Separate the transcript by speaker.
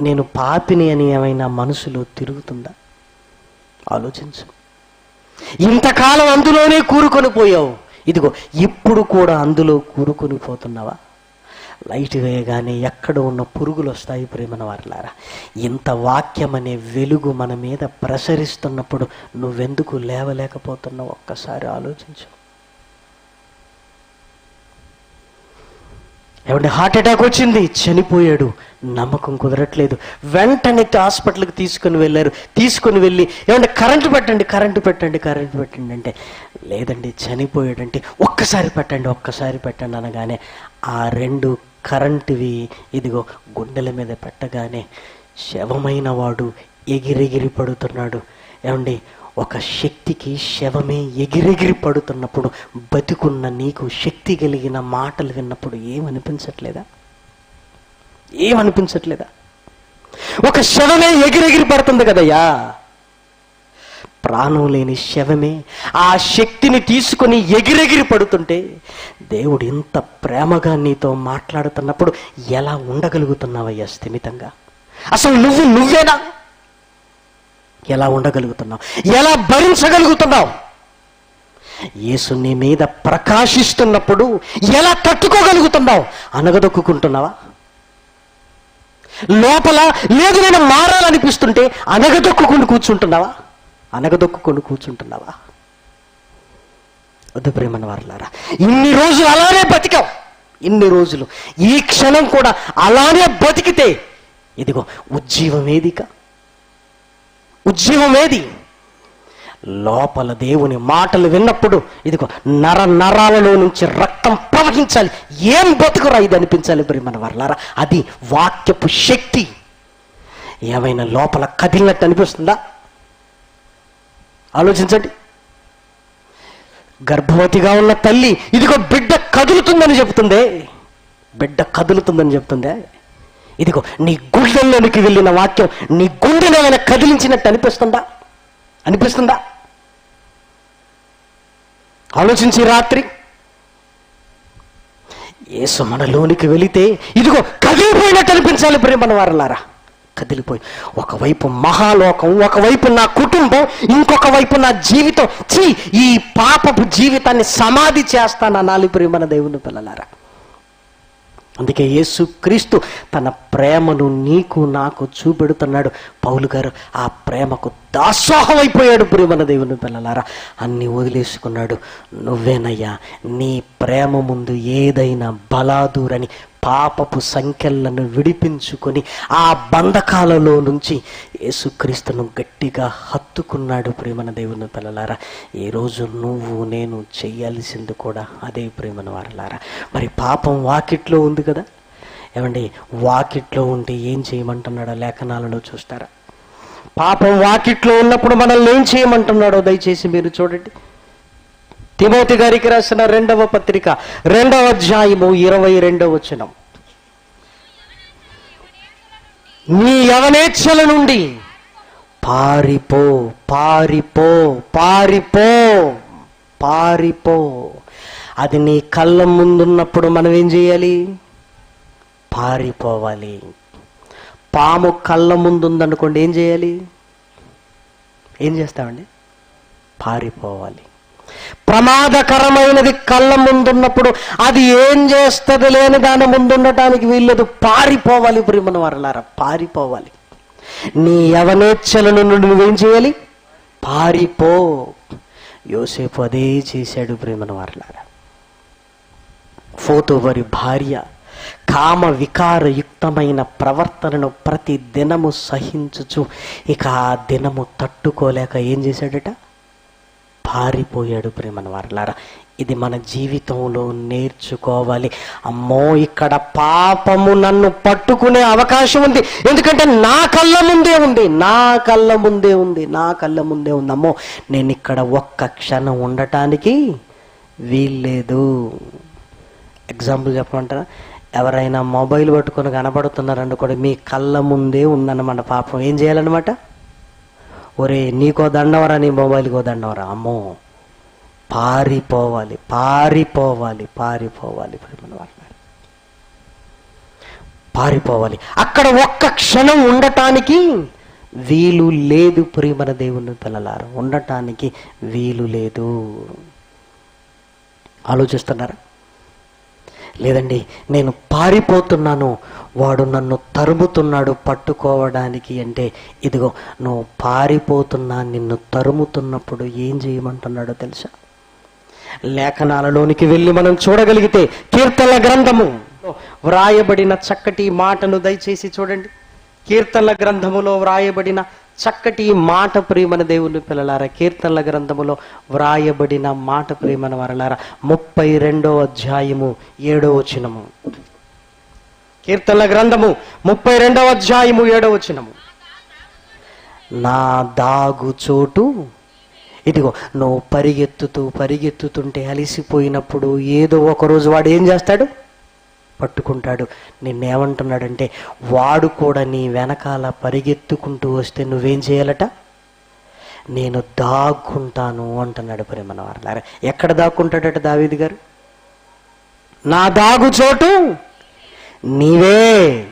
Speaker 1: నేను పాపిని అని ఏమైనా మనసులో తిరుగుతుందా? ఆలోచించు. ఇంతకాలం అందులోనే కూరుకొని పోయావు. ఇదిగో ఇప్పుడు కూడా అందులో కూరుకొని పోతున్నావా? లైట్ వేయగానే ఎక్కడ ఉన్న పురుగులు వస్తాయి ప్రేమన వారిలారా. ఇంత వాక్యం అనే వెలుగు మన మీద ప్రసరిస్తున్నప్పుడు నువ్వెందుకు లేవలేకపోతున్నావు? ఒక్కసారి ఆలోచించు. ఏమంటే హార్ట్ అటాక్ వచ్చింది? చనిపోయాడు. నమ్మకం కుదరట్లేదు. వెంటనే హాస్పిటల్కి తీసుకుని వెళ్ళారు. తీసుకుని వెళ్ళి ఏమంటే కరెంటు పెట్టండి కరెంటు పెట్టండి కరెంటు పెట్టండి అంటే లేదండి చనిపోయాడంటే ఒక్కసారి పెట్టండి ఒక్కసారి పెట్టండి అనగానే ఆ రెండు కరెంటువి ఇదిగో గుండెల మీద పెట్టగానే శవమైన వాడు ఎగిరెగిరి పడుతున్నాడు. ఏమండి? ఒక శక్తికి శవమే ఎగిరెగిరి పడుతున్నప్పుడు బతికున్న నీకు శక్తి కలిగిన మాటలు విన్నప్పుడు ఏమనిపించట్లేదా? ఏమనిపించట్లేదా? ఒక శవమే ఎగిరెగిరి పడుతుంది కదయ్యా. ప్రాణం లేని శవమే ఆ శక్తిని తీసుకొని ఎగిరెగిరి పడుతుంటే దేవుడు ఇంత ప్రేమగా నీతో మాట్లాడుతున్నప్పుడు ఎలా ఉండగలుగుతున్నావయ్యా స్థిమితంగా? అసలు నువ్వు నువ్వేనా? ఎలా ఉండగలుగుతున్నావు? ఎలా భరించగలుగుతున్నావు? యేసు నీ మీద ప్రకాశిస్తున్నప్పుడు ఎలా తట్టుకోగలుగుతున్నావు? అనగదొక్కుంటున్నావా లోపల లేదు నేను మారాలనిపిస్తుంటే అనగదొక్కుని కూర్చుంటున్నావా? అనగదొక్కుని కూర్చుంటున్నావా? వద్దు ప్రేమన వారలారా ఇన్ని రోజులు అలానే బతికావు. ఇన్ని రోజులు ఈ క్షణం కూడా అలానే బతికితే ఇదిగో ఉజ్జీవం ఏదిక ఉజ్జీవమేది? లోపల దేవుని మాటలు విన్నప్పుడు ఇదిగో నర నరాలలో నుంచి రక్తం ప్రవహించాలి. ఏం బతుకురా ఇది అనిపించాలి ప్రేమన వర్లారా? అది వాక్యపు శక్తి. ఏమైనా లోపల కదిలినట్టు అనిపిస్తుందా? ఆలోచించండి. గర్భవతిగా ఉన్న తల్లి ఇదిగో బిడ్డ కదులుతుందని చెప్తుందే బిడ్డ కదులుతుందని చెప్తుందే ఇదిగో నీ గుండెల్లోనికి వెళ్ళిన వాక్యం నీ గుండెలో ఆయన కదిలించినట్టు అనిపిస్తుందా? అనిపిస్తుందా? ఆలోచించి రాత్రి. యేసు మనలోనికి వెళితే ఇదిగో కదిలిపోయినట్టు అనిపించాలి ప్రేమన వారలారా. కదిలిపోయి ఒకవైపు మహాలోకం ఒకవైపు నా కుటుంబం ఇంకొక వైపు నా జీవితం. చీ ఈ పాపపు జీవితాన్ని సమాధి చేస్తానన్నాలి ప్రేమన దేవుని పిల్లలారా. అందుకే యేసు క్రీస్తు తన ప్రేమను నీకు నాకు చూపెడుతున్నాడు. పౌలు గారు ఆ ప్రేమకు దాసోహం అయిపోయాడు ప్రేమన దేవుని పిల్లలారా. అన్ని వదిలేసుకున్నాడు. నువ్వేనయ్యా నీ ప్రేమ ముందు ఏదైనా బలాదూరని పాపపు సంఖ్యలను విడిపించుకొని ఆ బంధకాలలో నుంచి యేసుక్రీస్తును గట్టిగా హత్తుకున్నాడు ప్రేమన దేవుని పిల్లలారా. ఈరోజు నువ్వు నేను చేయాల్సింది కూడా అదే ప్రేమన వారలారా. మరి పాపం వాకిట్లో ఉంది కదా? ఏమండి వాకిట్లో ఉంటే ఏం చేయమంటున్నాడో లేఖనాలలో చూస్తారా? పాపం వాకిట్లో ఉన్నప్పుడు మనల్ని ఏం చేయమంటున్నాడో దయచేసి మీరు చూడండి. తిమోతి గారికి రాసిన రెండవ పత్రిక రెండవ అధ్యాయము ఇరవై రెండవ వచనం. నీ యవనేచ్ఛల నుండి పారిపో పారిపో పారిపో పారిపో. అది నీ కళ్ళ ముందున్నప్పుడు మనం ఏం చేయాలి? పారిపోవాలి. పాము కళ్ళ ముందుందనుకోండి ఏం చేయాలి? ఏం చేస్తామండి? పారిపోవాలి. ప్రమాదకరమైనది కళ్ళ ముందున్నప్పుడు అది ఏం చేస్తుంది లేని దాని ముందుండటానికి వీల్లేదు. పారిపోవాలి ప్రియమన వారలారా పారిపోవాలి. నీ యవనేచ్ఛలను నువ్వేం చేయాలి? పారిపో. యోసేపు అదే చేశాడు ప్రేమన వారలారా. ఫోటో వారి భార్య కామ వికారయుక్తమైన ప్రవర్తనను ప్రతి దినము సహించుచు ఇక ఆ దినము తట్టుకోలేక ఏం చేశాడట? పారిపోయాడు ప్రేమన వారలారా ఇది మన జీవితంలో నేర్చుకోవాలి. అమ్మో ఇక్కడ పాపము నన్ను పట్టుకునే అవకాశం ఉంది. ఎందుకంటే నా కళ్ళ ముందే ఉంది. నా కళ్ళ ముందే ఉంది. నా కళ్ళ ముందే ఉంది. అమ్మో నేను ఇక్కడ ఒక్క క్షణం ఉండటానికి వీల్లేదు. ఎగ్జాంపుల్ చెప్పమంటారా? ఎవరైనా మొబైల్ పట్టుకొని కనబడుతున్నారని కూడా మీ కళ్ళ ముందే ఉందన్నమాట పాపం. ఏం చేయాలన్నమాట? ఒరే నీకో దండవరా నీ మొబైల్కో దండవరా? అమ్మో. పారిపోవాలి పారిపోవాలి పారిపోవాలి పారిపోవాలి. అక్కడ ఒక్క క్షణం ఉండటానికి వీలు లేదు ప్రియమన దేవుని పిల్లలారు. ఉండటానికి వీలు లేదు. ఆలోచిస్తున్నారా? లేదండి నేను పారిపోతున్నాను. వాడు నన్ను తరుముతున్నాడు పట్టుకోవడానికి అంటే ఇదిగో నువ్వు పారిపోతున్నా నిన్ను తరుముతున్నప్పుడు ఏం చేయమంటున్నాడో తెలుసా? లేఖనాలలోనికి వెళ్ళి మనం చూడగలిగితే కీర్తన గ్రంథము. వ్రాయబడిన చక్కటి మాటను దయచేసి చూడండి. కీర్తనల గ్రంథములో వ్రాయబడిన చక్కటి మాట ప్రియమన దేవుని పిల్లలారా కీర్తనల గ్రంథములో వ్రాయబడిన మాట ప్రియమన వరలారా ముప్పై రెండో అధ్యాయము ఏడో వచనము. కీర్తనల గ్రంథము ముప్పై రెండవ అధ్యాయము ఏడో వచనము. నా దాగు చోటు ఇదిగో నువ్వు పరిగెత్తుతూ పరిగెత్తుతుంటే అలిసిపోయినప్పుడు ఏదో ఒక రోజు వాడు ఏం చేస్తాడు? పట్టుకుంటాడు. నిన్నేమంటున్నాడంటే వాడు కూడా నీ వెనకాల పరిగెత్తుకుంటూ వస్తే నువ్వేం చేయాలట? నేను దాక్కుంటాను అంటున్నాడు ప్రేమన వారు ఎక్కడ దాక్కుంటాడట దావీది గారు? నా దాగు చోటు నీవే.